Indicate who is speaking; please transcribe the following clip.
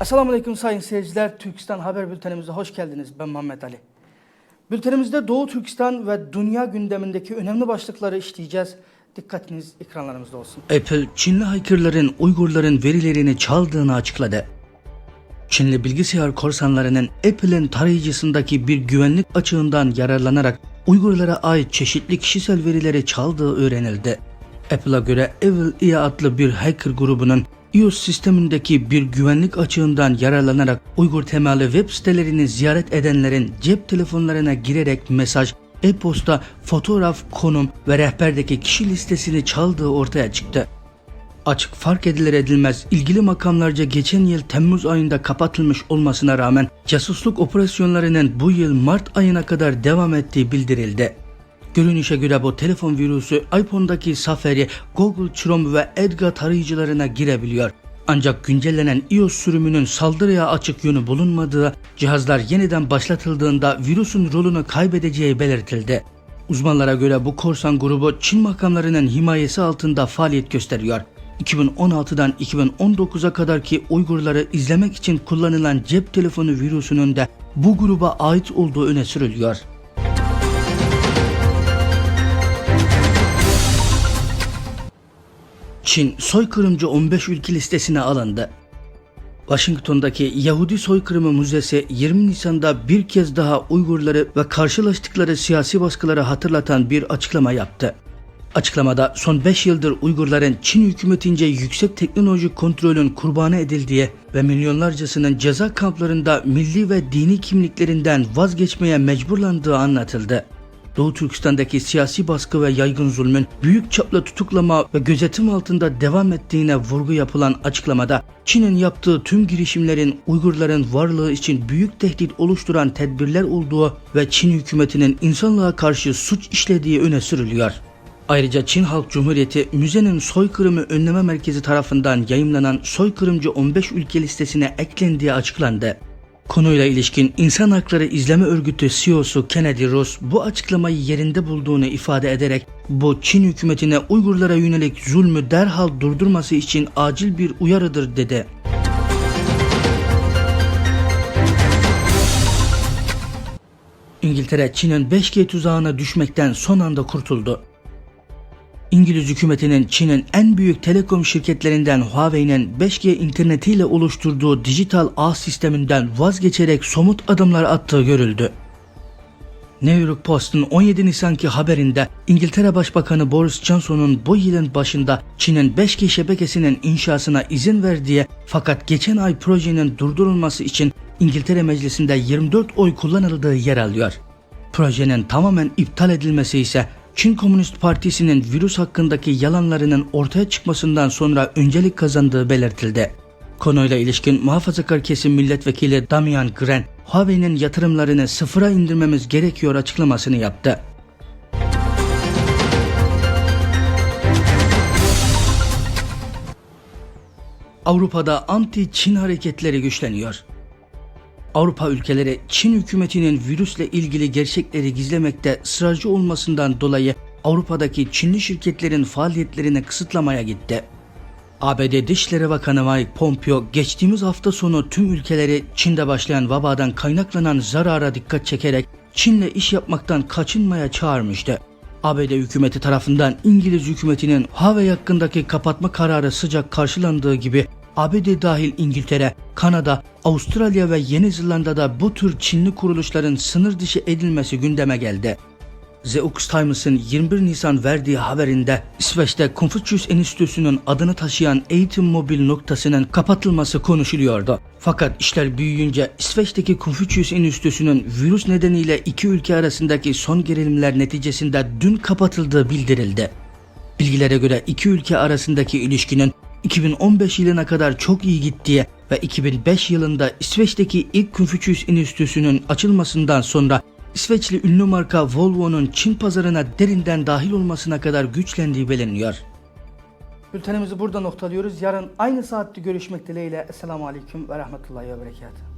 Speaker 1: Esselamu Aleyküm sayın seyirciler. Türkistan Haber Bültenimize hoş geldiniz. Ben Muhammed Ali. Bültenimizde Doğu Türkistan ve dünya gündemindeki önemli başlıkları işleyeceğiz. Dikkatiniz ekranlarımızda olsun. Apple, Çinli hackerların Uygurların verilerini çaldığını açıkladı. Çinli bilgisayar korsanlarının Apple'in tarayıcısındaki bir güvenlik açığından yararlanarak Uygurlara ait çeşitli kişisel verileri çaldığı öğrenildi. Apple'a göre Evil Ea adlı bir hacker grubunun iOS sistemindeki bir güvenlik açığından yararlanarak Uygur temelli web sitelerini ziyaret edenlerin cep telefonlarına girerek mesaj, e-posta, fotoğraf, konum ve rehberdeki kişi listesini çaldığı ortaya çıktı. Açık fark edilir edilmez ilgili makamlarca geçen yıl Temmuz ayında kapatılmış olmasına rağmen casusluk operasyonlarının bu yıl Mart ayına kadar devam ettiği bildirildi. Görünüşe göre bu telefon virüsü iPhone'daki Safari, Google Chrome ve Edge tarayıcılarına girebiliyor. Ancak güncellenen iOS sürümünün saldırıya açık yönü bulunmadığı, cihazlar yeniden başlatıldığında virüsün rolünü kaybedeceği belirtildi. Uzmanlara göre bu korsan grubu Çin makamlarının himayesi altında faaliyet gösteriyor. 2016'dan 2019'a kadar ki Uygurları izlemek için kullanılan cep telefonu virüsünün de bu gruba ait olduğu öne sürülüyor. Çin soykırımcı 15 ülke listesine alındı. Washington'daki Yahudi Soykırımı Müzesi 20 Nisan'da bir kez daha Uygurları ve karşılaştıkları siyasi baskıları hatırlatan bir açıklama yaptı. Açıklamada son 5 yıldır Uygurların Çin hükümetince yüksek teknolojik kontrolün kurbanı edildiği ve milyonlarcasının ceza kamplarında milli ve dini kimliklerinden vazgeçmeye mecburlandığı anlatıldı. Doğu Türkistan'daki siyasi baskı ve yaygın zulmün büyük çaplı tutuklama ve gözetim altında devam ettiğine vurgu yapılan açıklamada Çin'in yaptığı tüm girişimlerin Uygurların varlığı için büyük tehdit oluşturan tedbirler olduğu ve Çin hükümetinin insanlığa karşı suç işlediği öne sürülüyor. Ayrıca Çin Halk Cumhuriyeti müzenin soykırımı önleme merkezi tarafından yayımlanan soykırımcı 15 ülke listesine eklendiği açıklandı. Konuyla ilişkin İnsan Hakları İzleme Örgütü CEO'su Kennedy Ross bu açıklamayı yerinde bulduğunu ifade ederek bu Çin hükümetine Uygurlara yönelik zulmü derhal durdurması için acil bir uyarıdır dedi. İngiltere Çin'in 5G tuzağına düşmekten son anda kurtuldu. İngiliz hükümetinin Çin'in en büyük telekom şirketlerinden Huawei'nin 5G internetiyle oluşturduğu dijital ağ sisteminden vazgeçerek somut adımlar attığı görüldü. New York Post'un 17 Nisan'ki haberinde İngiltere Başbakanı Boris Johnson'un bu yılın başında Çin'in 5G şebekesinin inşasına izin verdiği fakat geçen ay projenin durdurulması için İngiltere Meclisi'nde 24 oy kullanıldığı yer alıyor. Projenin tamamen iptal edilmesi ise Çin Komünist Partisi'nin virüs hakkındaki yalanlarının ortaya çıkmasından sonra öncelik kazandığı belirtildi. Konuyla ilişkin muhafazakar kesim milletvekili Damian Gren, Huawei'nin yatırımlarını sıfıra indirmemiz gerekiyor açıklamasını yaptı. Avrupa'da anti-Çin hareketleri güçleniyor. Avrupa ülkeleri Çin hükümetinin virüsle ilgili gerçekleri gizlemekte ısrarcı olmasından dolayı Avrupa'daki Çinli şirketlerin faaliyetlerini kısıtlamaya gitti. ABD Dışişleri Bakanı Mike Pompeo geçtiğimiz hafta sonu tüm ülkeleri Çin'de başlayan vabadan kaynaklanan zarara dikkat çekerek Çin'le iş yapmaktan kaçınmaya çağırmıştı. ABD hükümeti tarafından İngiliz hükümetinin Huawei hakkındaki kapatma kararı sıcak karşılandığı gibi ABD dahil İngiltere, Kanada, Avustralya ve Yeni Zelanda'da bu tür Çinli kuruluşların sınır dışı edilmesi gündeme geldi. The Times'ın 21 Nisan verdiği haberinde İsveç'te Confucius Enstitüsü'nün adını taşıyan eğitim mobil noktasının kapatılması konuşuluyordu. Fakat işler büyüyünce İsveç'teki Confucius Enstitüsü'nün virüs nedeniyle iki ülke arasındaki son gerilimler neticesinde dün kapatıldığı bildirildi. Bilgilere göre iki ülke arasındaki ilişkinin 2015 yılına kadar çok iyi gittiği ve 2005 yılında İsveç'teki ilk Confucius Enstitüsü'nün açılmasından sonra İsveçli ünlü marka Volvo'nun Çin pazarına derinden dahil olmasına kadar güçlendiği belirleniyor. Bültenimizi burada noktalıyoruz. Yarın aynı saatte görüşmek dileğiyle. Esselamu Aleyküm ve Rahmetullahi ve Berekatuhu.